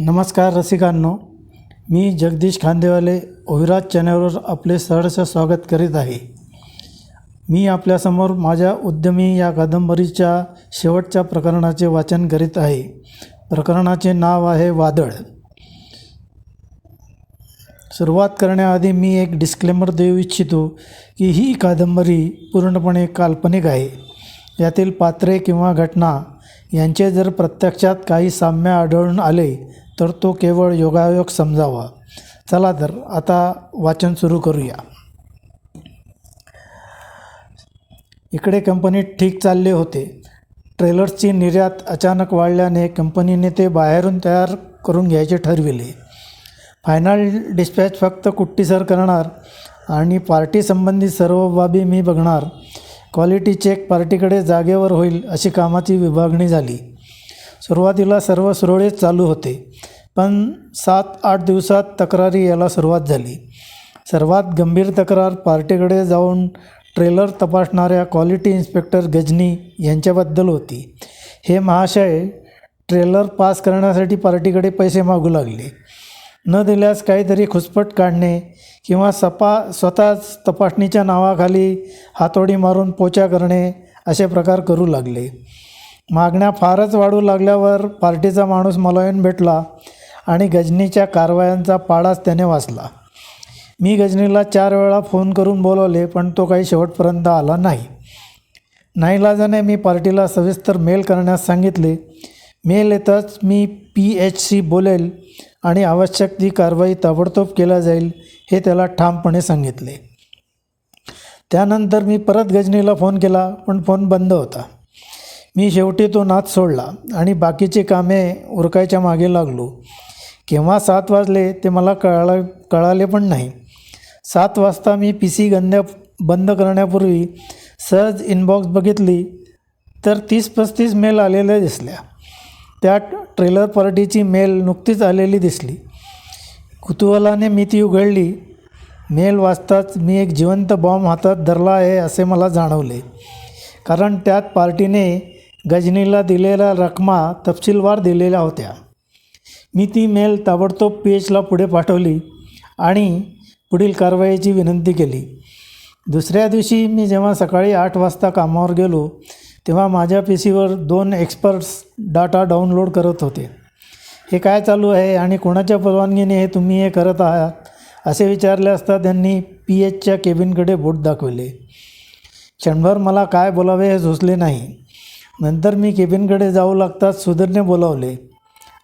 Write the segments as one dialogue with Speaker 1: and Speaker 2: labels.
Speaker 1: नमस्कार रसिकांनो मी जगदीश खांदेवाले ओविराज चॅनलवर आपले सहर्ष स्वागत करीत आहे. मी आपल्यासमोर माझ्या उद्यमी या कादंबरीच्या शेवटच्या प्रकरणाचे वाचन करीत आहे. प्रकरणाचे नाव आहे वादळ. सुरुवात करण्याआधी मी एक डिस्क्लेमर देऊ इच्छितो की ही कादंबरी पूर्णपणे काल्पनिक आहे. यातील पात्रे किंवा घटना यांचे जर प्रत्यक्षात काही साम्य आढळून आले तर तो केवळ योगायोग समजावा. चला तर आता वाचन सुरू करूया. इकडे कंपनीत ठीक चालले होते. ट्रेलर्सची निर्यात अचानक वाढल्याने कंपनीने ते बाहेरून तयार करून घ्यायचे ठरविले. फायनल डिस्पॅच फक्त कुट्टीसर करणार आणि पार्टीसंबंधित सर्व बाबी मी बघणार. क्वालिटी चेक पार्टीकडे जागेवर होईल अशी कामाची विभागणी झाली. सुरुवातीला सर्व सुरळीत चालू होते पण सात आठ दिवसात तक्रारी यायला सुरुवात झाली. सर्वात गंभीर तक्रार पार्टीकडे जाऊन ट्रेलर तपासणाऱ्या क्वालिटी इन्स्पेक्टर गजनी यांच्याबद्दल होती. हे महाशय ट्रेलर पास करण्यासाठी पार्टीकडे पैसे मागू लागले. न दिल्यास काहीतरी खुसपट काढणे किंवा सपा स्वतःच तपासणीच्या नावाखाली हातोडी मारून पोचा करणे असे प्रकार करू लागले. मागण्या फारच वाढू लागल्यावर पार्टीचा माणूस मला येऊन भेटला आणि गजनीच्या कारवायांचा पाडाच त्याने वाचला. मी गजनीला चार वेळा फोन करून बोलवले पण तो काही शेवटपर्यंत आला नाही. नाईलाजाने मी पार्टीला सविस्तर मेल करण्यास सांगितले. मेल येताच मी पी एच सी बोलेल आणि आवश्यक ती कारवाई ताबडतोब केल्या जाईल हे त्याला ठामपणे सांगितले. त्यानंतर मी परत गजनीला फोन केला पण फोन बंद होता. मी शेवटी तो नाच सोडला आणि बाकीची कामे उरकायच्या मागे लागलो. केव्हा सात वाजले ते मला कळाला कळाले पण नाही. सात वाजता मी पी सी गंद्या बंद करण्यापूर्वी सहज इनबॉक्स बघितली तर तीस पस्तीस मेल आलेल्या दिसल्या. त्यात ट्रेलर पार्टीची मेल नुकतीच आलेली दिसली. कुतूहलाने मी ती उघडली. मेल वाचताच मी एक जिवंत बॉम्ब हातात धरला आहे असे मला जाणवले. कारण त्यात पार्टीने गजनीला दिलेल्या रकमा तपशीलवार दिलेल्या होत्या. मी ती मेल ताबडतोब पी एचला पुढे पाठवली आणि पुढील कारवाईची विनंती केली. दुसऱ्या दिवशी मी जेव्हा सकाळी आठ वाजता कामावर गेलो तेव्हा माझ्या पी सीवर दोन एक्सपर्ट्स डाटा डाउनलोड करत होते. हे काय चालू आहे आणि कोणाच्या परवानगीने हे तुम्ही हे करत आहात असे विचारले असता त्यांनी पी एचच्या केबिनकडे बोट दाखवले. क्षणभर मला काय बोलावे हे सुचले नाही. नंतर मी केबिनकडे जाऊ लागताच सुधीरने बोलावले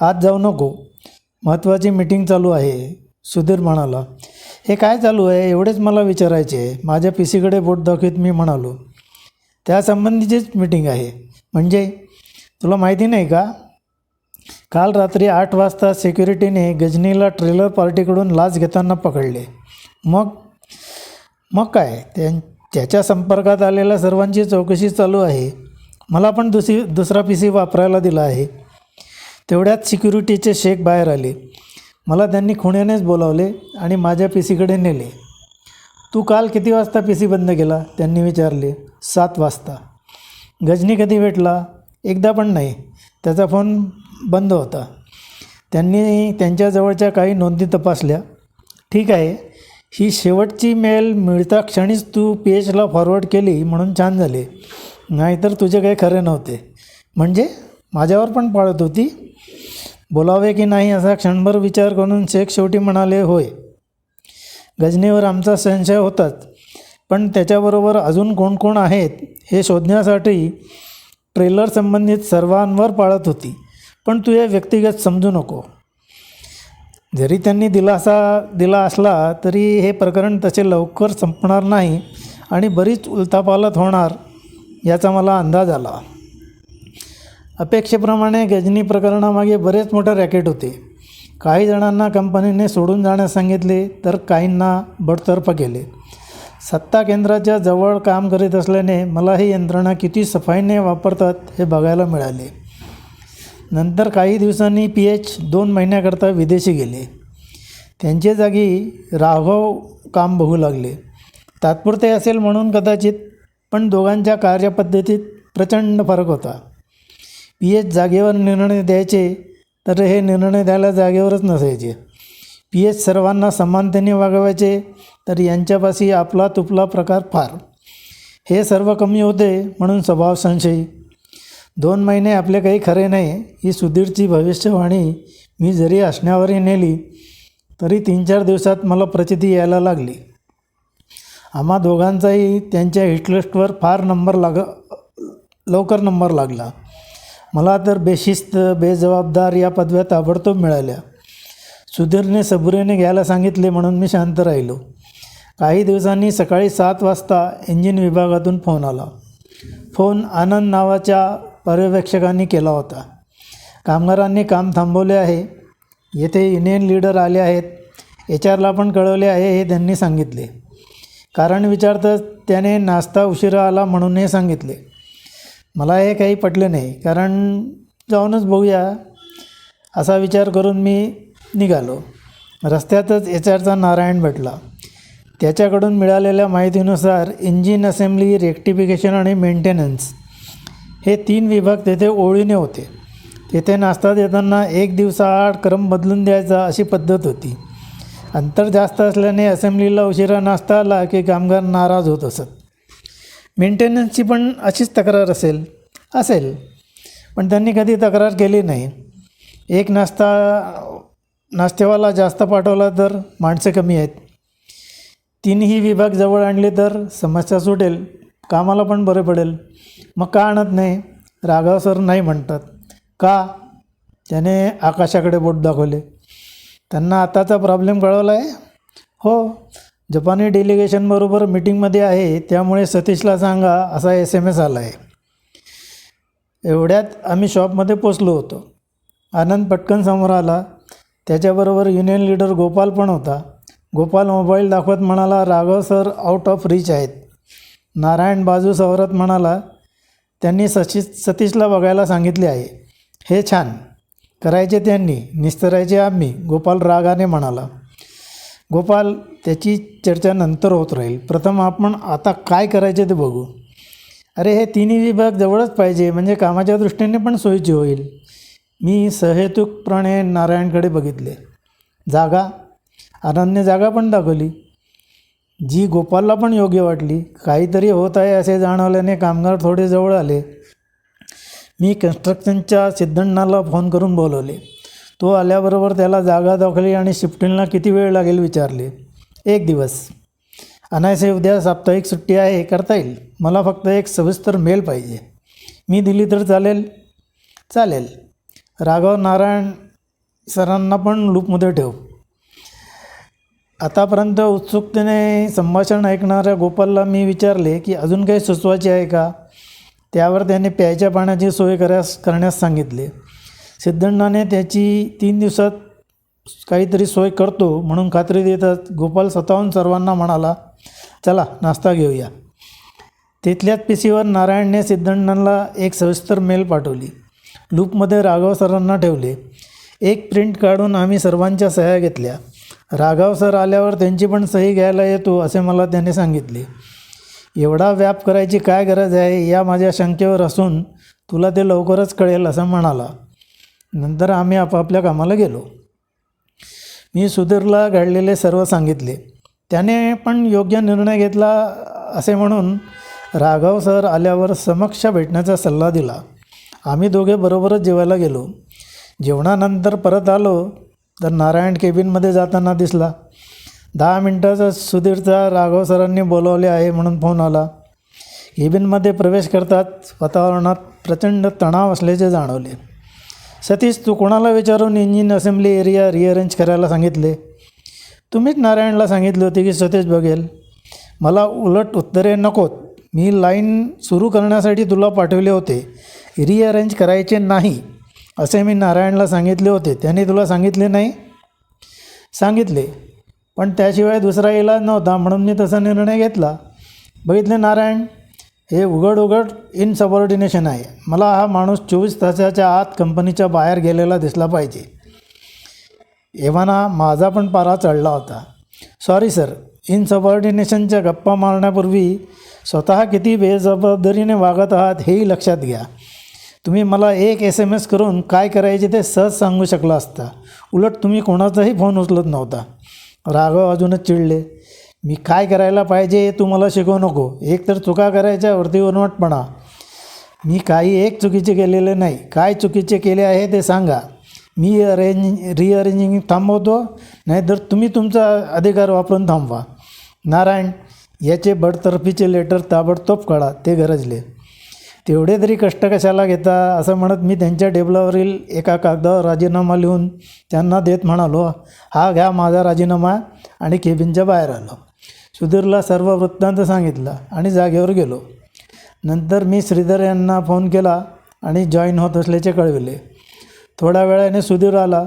Speaker 1: आज जाऊ नको. महत्त्वाची मीटिंग चालू आहे सुधीर म्हणाला. हे काय चालू आहे? एवढेच मला विचारायचे आहे. माझ्या पी सीकडे बोट दाखवीत मी म्हणालो. त्यासंबंधीचीच मीटिंग आहे. म्हणजे? तुला माहिती नाही का? काल रात्री आठ वाजता सिक्युरिटीने गजनीला ट्रेलर पार्टीकडून लाच घेताना पकडले. मग? मग काय? त्यां त्याच्या संपर्कात आलेल्या सर्वांची चौकशी चालू आहे. मला पण दुसरी दुसरा पी सी वापरायला दिला आहे. तेवढ्यात सिक्युरिटीचे शेख बाहेर आले. मला त्यांनी खुण्यानेच बोलावले आणि माझ्या पी सीकडे नेले. तू काल किती वाजता पी सी बंद केला? त्यांनी विचारले. सात वाजता. गजनी कधी भेटला? एकदा पण नाही. त्याचा फोन बंद होता. त्यांनी त्यांच्याजवळच्या काही नोंदी तपासल्या. ठीक आहे. ही शेवटची मेल मिळता क्षणीच तू पी एचला फॉरवर्ड केली म्हणून छान झाले. नाहीतर तुझे काही खरे नव्हते. म्हणजे? माझ्यावर पण पाळत होती. बोलावे की नाही असा क्षणभर विचार करून शेख शेवटी म्हणाले होय. गजनीवर आमचा संशय होताच. पण त्याच्याबरोबर अजून कोण कोण आहेत हे शोधण्यासाठी ट्रेलर संबंधित सर्वांवर पाळत होती. पण तू हे व्यक्तिगत समजू नको. जरी त्यांनी दिलासा दिला असला तरी हे प्रकरण तसे लवकर संपणार नाही आणि बरीच उलथापालत होणार. याचा मला अंदाज आला. अपेक्षेप्रमाणे गजनी प्रकरणामागे बरेच मोठे रॅकेट होते. काही जणांना कंपनीने सोडून जाण्यास सांगितले तर काहींना बडतर्फ केले. सत्ता केंद्राच्या जवळ काम करीत असल्याने मला ही यंत्रणा किती सफाईने वापरतात हे बघायला मिळाले. नंतर काही दिवसांनी पी एच दोन महिन्याकरता विदेशी गेले. त्यांच्या जागी राघव काम बघू लागले. तात्पुरते असेल म्हणून कदाचित पण दोघांच्या कार्यपद्धतीत प्रचंड फरक होता. पी एच जागेवर निर्णय द्यायचे तर हे निर्णय द्यायला जागेवरच नसायचे. पी एच सर्वांना समानतेने वागवायचे तर यांच्यापाशी आपला तुपला प्रकार फार. हे सर्व कमी होते म्हणून स्वभाव संशयी. दोन महिने आपले काही खरे नाही ही सुधीरची भविष्यवाणी मी जरी असण्यावरही नेली तरी तीन चार दिवसात मला प्रचिती यायला लागली. आम्हा दोघांचाही त्यांच्या हिटलिस्टवर फार नंबर लाग लवकर नंबर लागला. मला तर बेशिस्त बेजबाबदार या पदव्या ताबडतोब मिळाल्या. सुधीरने सबुरीने घ्यायला सांगितले म्हणून मी शांत राहिलो. काही दिवसांनी सकाळी सात वाजता इंजिन विभागातून फोन आला. फोन आनंद नावाच्या पर्यवेक्षकांनी केला होता. कामगारांनी काम थांबवले आहे. येथे युनियन लीडर आले आहेत. एच आरला पण कळवले आहे हे त्यांनी सांगितले. कारण विचारताच त्याने नाश्ता उशिरा आला म्हणून हे सांगितले. मला हे काही पटले नाही कारण जाऊनच बघूया. असा विचार करून मी निघालो. रस्त्यातच एच आरचा नारायण भेटला. त्याच्याकडून मिळालेल्या माहितीनुसार इंजिन असेंब्ली रेक्टिफिकेशन आणि मेंटेनन्स हे तीन विभाग तेथे ओळीने होते. तेथे नाश्ता देताना एक दिवसाआड क्रम बदलून द्यायचा अशी पद्धत होती. अंतर जास्त असल्याने असेंब्लीला उशिरा नाश्ता आला की कामगार नाराज होत असत. मेंटेनन्सची पण अशीच तक्रार असेल असेल. पण त्यांनी कधी तक्रार केली नाही. एक नाश्ता नाश्तेवाला जास्त पाठवला तर माणसं कमी आहेत. तीनही विभाग जवळ आणले तर समस्या सुटेल कामाला पण बरं पडेल. मग का आणत नाही? राघव सर नाही म्हणतात. का? त्याने आकाशाकडे बोट दाखवले. त्यांना आताचा प्रॉब्लेम कळवला आहे हो जपानी डेलिगेशनबरोबर मीटिंगमध्ये आहे त्यामुळे सतीशला सांगा असा एस एम एस आला आहे एवढ्यात आम्ही शॉपमध्ये पोचलो होतो. आनंद पटकन समोर आला. त्याच्याबरोबर युनियन लीडर गोपाल पण होता. गोपाल मोबाईल दाखवत म्हणाला Raghav sir out of reach आहेत. नारायण बाजू सवरत म्हणाला त्यांनी सशी सतीशला बघायला सांगितले आहे. हे छान. करायचे त्यांनी निस्तरायचे आम्ही गोपाल रागाने म्हणाला. गोपाल त्याची चर्चा नंतर होत राहील. प्रथम आपण आता काय करायचे ते बघू. अरे हे तिन्ही विभाग जवळच पाहिजे म्हणजे कामाच्या दृष्टीने पण सोयीची होईल. मी सहेतुकपणे नारायणकडे बघितले. जागा? अनन्य जागा पण दाखवली. जी गोपालला पण योग्य वाटली. काहीतरी होत आहे असे जाणवल्याने कामगार थोडे जवळ आले. मी कन्स्ट्रक्शनच्या सिद्धण्णाला फोन करून बोलवले. तो आल्याबरोबर त्याला जागा दाखवली आणि शिफ्टिंगला किती वेळ लागेल विचारले. एक दिवस. अनायसे उद्या साप्ताहिक सुट्टी आहे हे करता येईल? मला फक्त एक सविस्तर मेल पाहिजे. मी दिली तर चालेल? चालेल. राघव नारायण सरांना पण लूपमध्ये ठेव. आतापर्यंत उत्सुकतेने संभाषण ऐकणाऱ्या गोपालला मी विचारले की अजून काही सुचवायचे आहे का? त्यावर त्याने प्यायच्या पाण्याची सोय करास करण्यास सांगितले. सिद्धण्णाने त्याची तीन दिवसात काहीतरी सोय करतो म्हणून खात्री देतात. गोपाल स्वतःहून सर्वांना म्हणाला चला नाश्ता घेऊया. तिथल्याच पीसीवर नारायणने सिद्धण्णांना एक सविस्तर मेल पाठवली. लूपमध्ये राघव सरांना ठेवले. एक प्रिंट काढून आम्ही सर्वांच्या सह्या घेतल्या. राघव सर आल्यावर त्यांची पण सही घ्यायला येतो असे मला त्याने सांगितले. एवढा व्याप करायची काय गरज आहे या माझ्या शंकेवर असून तुला ते लवकरच कळेल असं म्हणाला. नंतर आम्ही आपापल्या कामाला गेलो. मी सुधीरला घडलेले सर्व सांगितले. त्याने पण योग्य निर्णय घेतला असे म्हणून राघव सर आल्यावर समक्ष भेटण्याचा सल्ला दिला. आम्ही दोघे बरोबरच जेवायला गेलो. जेवणानंतर परत आलो तर नारायण केबिनमध्ये जाताना दिसला. दहा मिनटाचा सुधीरचा राघव सरांनी बोलवले आहे म्हणून फोन आला. केबिनमध्ये प्रवेश करतात वातावरणात प्रचंड तणाव असल्याचे जाणवले. सतीश तू कोणाला विचारून इंजिन असेंब्ली एरिया रिअरेंज करायला सांगितले? तुम्हीच नारायणला सांगितले होते की सतीश बघेल. मला उलट उत्तरे नकोत. मी लाईन सुरू करण्यासाठी तुला पाठवले होते. रिअरेंज करायचे नाही असे मी नारायणला सांगितले होते. त्याने तुला सांगितले नाही? सांगितले. पण त्याशिवाय दुसरा इलाज नव्हता म्हणून मी तसा निर्णय घेतला. बघितले नारायण हे उघड उघड इनसबॉर्डिनेशन आहे. मला हा माणूस चोवीस तासाच्या आत कंपनीच्या बाहेर गेलेला दिसला पाहिजे. एव्हाना माझा पण पारा चढला होता. सॉरी सर इनसबॉर्डिनेशनच्या गप्पा मारण्यापूर्वी स्वतः किती बेजबाबदारीने वागत आहात हेही लक्षात घ्या. तुम्ही मला एक एस एम एस करून काय करायचे ते सहज सांगू शकला असता. उलट तुम्ही कोणाचाही फोन उचलत नव्हता. राघव अजूनच चिडले. मी काय करायला पाहिजे हे तू मला शिकवू नको. एक तर चुका करायच्या वरती उर्मटपणा. मी काही एक चुकीचे केलेले नाही. काय चुकीचे केले आहे ते सांगा. मी अरेंज रिअरेंजिंग थांबवतो नाहीतर तुम्ही तुमचा अधिकार वापरून थांबवा. नारायण याचे बडतर्फीचे लेटर ताबडतोब काढा. ते गरजले. तेवढे तरी कष्ट कशाला घेता? असं म्हणत मी त्यांच्या टेबलावरील एका कागदावर राजीनामा लिहून त्यांना देत म्हणालो हा घ्या माझा राजीनामा. आणि केबिनच्या बाहेर आलो. सुधीरला सर्व वृत्तांत सांगितला आणि जागेवर गेलो. नंतर मी श्रीधर यांना फोन केला आणि जॉईन होत असल्याचे कळविले. थोड्या वेळाने सुधीर आला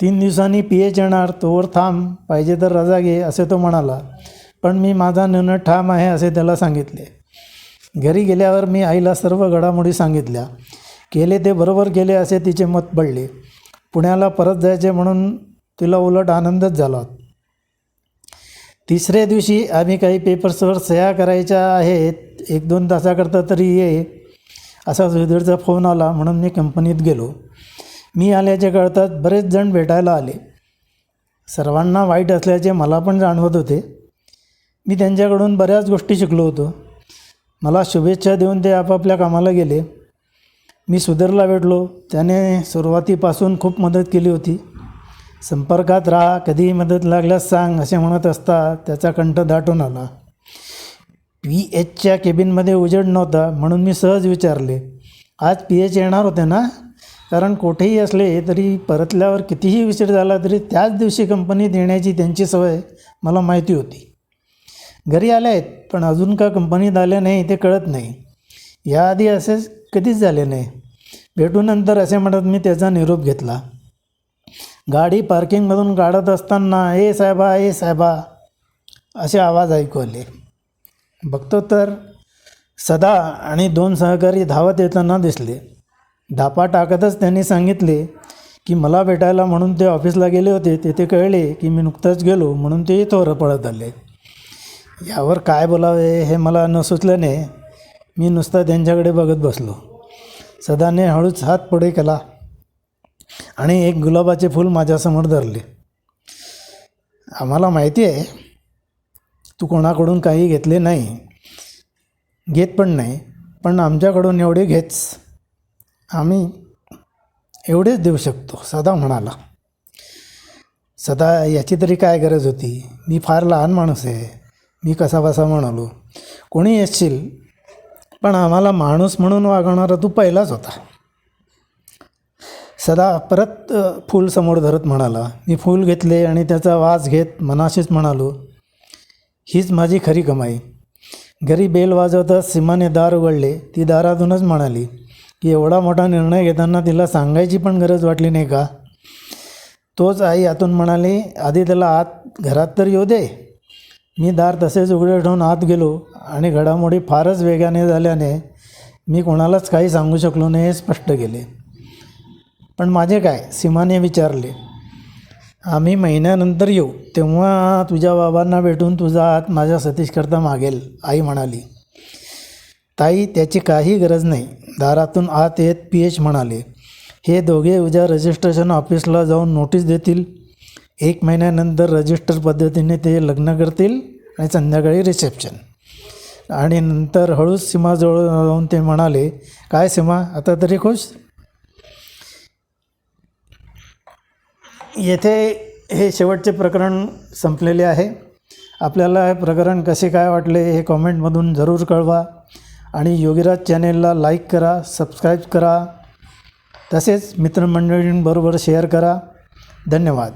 Speaker 1: तीन दिवसांनी पी एच येणार तोवर थांब पाहिजे तर रजा घे असे तो म्हणाला. पण मी माझा निर्णय ठाम आहे असे त्याला सांगितले. घरी गेल्यावर मी आईला सर्व घडामोडी सांगितल्या. केले ते बरोबर केले असे तिचे मत पडले पुण्याला परत जायचे म्हणून तिला उलट आनंदच झाला. तिसऱ्या दिवशी आम्ही काही पेपर्सवर सह्या करायच्या आहेत. एक दोन तासाकरता तरी ये. असा सुधीरचा फोन आला म्हणून मी कंपनीत गेलो. मी आल्याचे कळतात बरेच जण भेटायला आले. सर्वांना वाईट असल्याचे मला पण जाणवत होते. मी त्यांच्याकडून बऱ्याच गोष्टी शिकलो होतो. मला शुभेच्छा देऊन ते आपापल्या कामाला गेले. मी सुधरला भेटलो. त्याने सुरुवातीपासून खूप मदत केली होती. संपर्कात राहा कधीही मदत लागल्यास सांग असे म्हणत असता त्याचा कंठ दाटून आला. पी एचच्या केबिनमध्ये उजेड नव्हता म्हणून मी सहज विचारले आज पी एच येणार होते ना? कारण कोठेही असले तरी परतल्यावर कितीही उशीर झाला तरी त्याच दिवशी कंपनीत येण्याची त्यांची सवय मला माहिती होती. घरी आले आहेत पण अजून का कंपनीत आले नाही ते कळत नाही. याआधी असे कधीच झाले नाही. भेटूनंतर असे म्हणत मी त्याचा निरोप घेतला. गाडी पार्किंगमधून काढत असताना ए साहेबा ए साहेबा असे आवाज ऐकू आले. बघतो तर सदा आणि दोन सहकारी धावत येताना दिसले. धापा टाकतच त्यांनी सांगितले की मला भेटायला म्हणून ते ऑफिसला गेले होते तेथे कळले की मी नुकतंच गेलो म्हणून ते थोरं पळत आले. यावर काय बोलावे हे मला न सुचल्याने मी नुसता त्यांच्याकडे बघत बसलो. सदाने हळूच हात पुढे केला आणि एक गुलाबाचे फूल माझ्यासमोर धरले. आम्हाला माहिती आहे तू कोणाकडून काही घेतले नाही. घेत पण नाही पण आमच्याकडून एवढे घेच आम्ही एवढेच देऊ शकतो सदा म्हणाला. सदा याची तरी काय गरज होती? मी फार लहान माणूस आहे. मी कसा बसा म्हणालो कोणी येशील? पण आम्हाला माणूस म्हणून वागवणारा तू पहिलाच होता. सदा परत फूल समोर धरत म्हणाला मी फूल घेतले आणि त्याचा वास घेत मनाशीच म्हणालो हीच माझी खरी कमाई. घरी बेल वाजवताच सीमाने दार उघडले. ती दारातूनच म्हणाली की एवढा मोठा निर्णय घेताना तिला सांगायची पण गरज वाटली नाही का? तोच आई आतून म्हणाली आधी त्याला आत घरात तर येऊ दे. मी दार तसेच उघडे ठेवून आत गेलो आणि घडामोडी फारच वेगाने झाल्याने मी कोणालाच काही सांगू शकलो नाही हे स्पष्ट केले. पण माझे काय? सीमाने विचारले आम्ही महिन्यानंतर येऊ. तेव्हा तुझ्या बाबांना भेटून तुझा हात माझ्या सतीशकरता मागेल आई म्हणाली. ताई त्याची काही गरज नाही. दारातून आत येत पी एच म्हणाले हे दोघे उद्या रजिस्ट्रेशन ऑफिसला जाऊन नोटीस देतील. एक महिन्यानंतर रजिस्टर पद्धतीने ते लग्न करतील आणि संध्याकाळी रिसेप्शन आणि नंतर हळूच सीमाजवळ जाऊन ते म्हणाले काय सीमा आता तरी खुश? येथे हे शेवटचे प्रकरण संपलेले आहे. आपल्याला हे प्रकरण कसे काय वाटले हे कॉमेंटमधून जरूर कळवा आणि योगीराज चॅनेलला लाईक करा सबस्क्राईब करा. तसेच मित्रमंडळींबरोबर शेअर करा. धन्यवाद.